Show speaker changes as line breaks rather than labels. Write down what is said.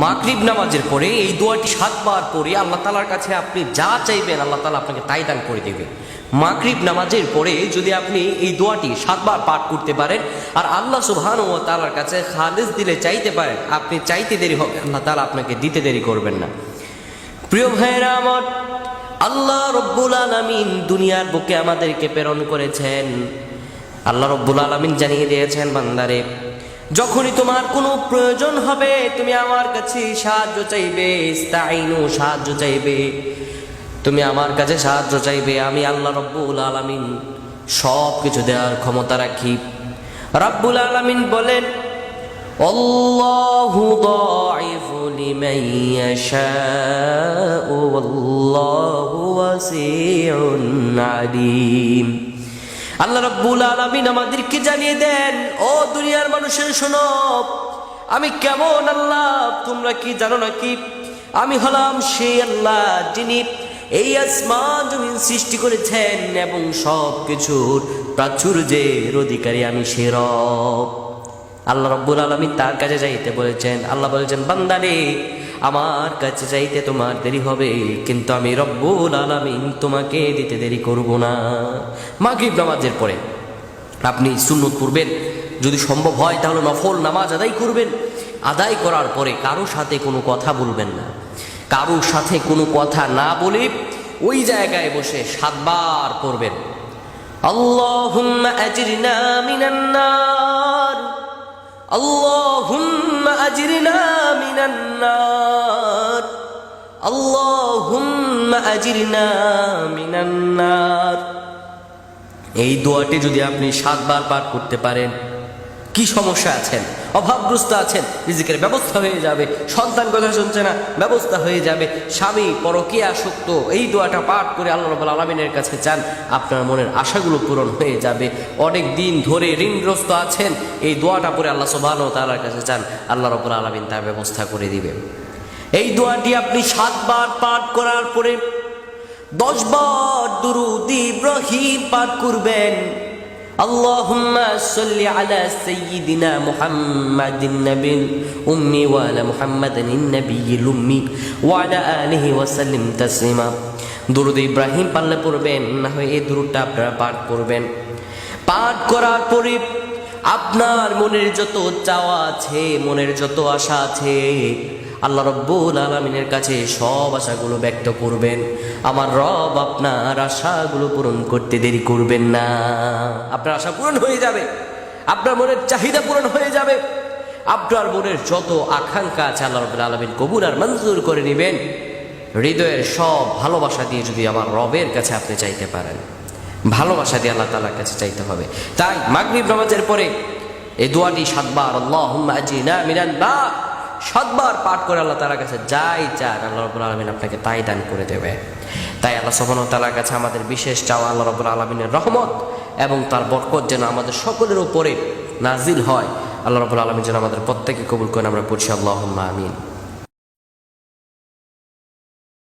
মাগরিব নামাজের পরে এই দোয়াটি সাতবার পরে আল্লাহ তালার কাছে আপনি যা চাইবেন আল্লাহ তালা আপনাকে তাই দান করে দেবে। মাগরিব নামাজের পরে যদি আপনি এই দোয়াটি সাতবার পাঠ করতে পারেন আর আল্লাহ সুবহান ও তালার কাছে খালেজ দিলে চাইতে পারেন, আপনি চাইতে দেরি হবে, আল্লাহ তালা আপনাকে দিতে দেরি করবেন না। প্রিয় ভাইরা আমার, আল্লাহ রব্বুল আলমিন দুনিয়ার বুকে আমাদেরকে প্রেরণ করেছেন। আল্লাহ রব্বুল আলমিন জানিয়ে দিয়েছেন, বান্দারে যখনই তোমার কোনো প্রয়োজন হবে তুমি আমার কাছে সাহায্য চাইবে ইস্তাইনু সাহায্য চাইবে তুমি আমার কাছে সাহায্য চাইবে আমি আল্লাহ রব্বুল আলমিন সব কিছু দেওয়ার ক্ষমতা রাখি রব্বুল আলমিন বলেন الله ضاعف لمن يشاء والله واسع عليم আল্লাহ রাব্বুল আলামিন আমাদেরকে জানিয়ে দেন, ও দুনিয়ার মানুষের শোনো, আমি কেমন আল্লাহ? তোমরা কি জানো নাকি? আমি হলাম সেই আল্লাহ যিনি এই আসমান জমিন সৃষ্টি করেছেন এবং সব কিছুর প্রাচুর্যের অধিকারী আমি সে রব। আল্লাহ রব্বুল আলমী তার কাছে যাইতে বলেছেন। আল্লাহ বলেছেন, বান্দারে আমার কাছে যাইতে তোমার দেরি হবে, কিন্তু আমি রব্বুল আলমিন তোমাকে দিতে দেরি করব না। মাগরিব নামাজের পরে আপনি সুন্নত করবেন যদি সম্ভব হয়, তাহলে নফল নামাজ আদায় করবেন। আদায় করার পরে কারও সাথে কোনো কথা বলবেন না। কারও সাথে কোনো কথা না বলে ওই জায়গায় বসে সাতবার পড়বেন। আল্লাহুম্মা আজরিনা মিনান নার। اللهم أجرنا من النار اللهم أجرنا من النار এই দোয়াটি যদি আপনি সাতবার পাঠ করতে পারেন কি সমস্যা আছেন অভাবগ্রস্ত আছেন, রিজিকের ব্যবস্থা হয়ে যাবে, সন্তান কথা শুনছে না, ব্যবস্থা হয়ে যাবে, স্বামী পরকীয়া আসক্ত এই দোয়াটা পাঠ করে আল্লাহ রব আলমিনের কাছে চান, আপনার মনের আশাগুলো পূরণ হয়ে যাবে। অনেক দিন ধরে ঋণগ্রস্ত আছেন, এই দোয়াটা পরে আল্লাহ সোবাহ তালার কাছে চান, আল্লাহ রব আলমিন তার ব্যবস্থা করে দিবেন। এই দোয়াটি আপনি সাতবার পাঠ করার পরে দশবার দুরুদ ইব্রাহিম পাঠ করবেন। اللهم صل على سيدنا محمد النبي الأمي وعلى محمد النبي الأمي وعلى آله وسلم تسليما দুরুদ ইব্রাহিম পারলে পড়বেন না হয় এই দুরুদটা আপনারা পাঠ করবেন পাঠ করার পরে আপনার মনের যত চাওয়া আছে মনের যত আশা আছে আল্লাহ রব্বুল আলমিনের কাছে সব আশাগুলো ব্যক্ত করবেন। আমার রব আপনার আশাগুলো পূরণ করতে দেরি করবেন না। আপনার আশা পূরণ হয়ে যাবে। আপনার মনের চাহিদা পূরণ হয়ে যাবে। আপনার মনের যত আকাঙ্ক্ষা আছে আল্লাহ রব্বুল আলমিন কবুল আর মঞ্জুর করে নেবেন। হৃদয়ের সব ভালোবাসা দিয়ে যদি আমার রবের কাছে আপনি চাইতে পারেন। ভালোবাসা দিয়ে আল্লাহ তালার কাছে চাইতে হবে। তাই মাগরিব নামাজের পরে এই দোয়াটি সাতবার আল্লাহ মিনান না সাতবার পাঠ করে আল্লাহ তালার কাছে যাই চান, আল্লাহ রবুল আলমিন আপনাকে তাই দান করে দেবে। তাই আল্লাহ সবন তালার কাছে আমাদের বিশেষ চাওয়া আল্লাহ রবুল আলমিনের রহমত এবং তার বরকত যেন আমাদের সকলের উপরে নাজিল হয়। আল্লাহ রবুল আলমিন যেন আমাদের প্রত্যেকে কবুল করেন, আমরা পড়ছি আল্লাহ আমিন।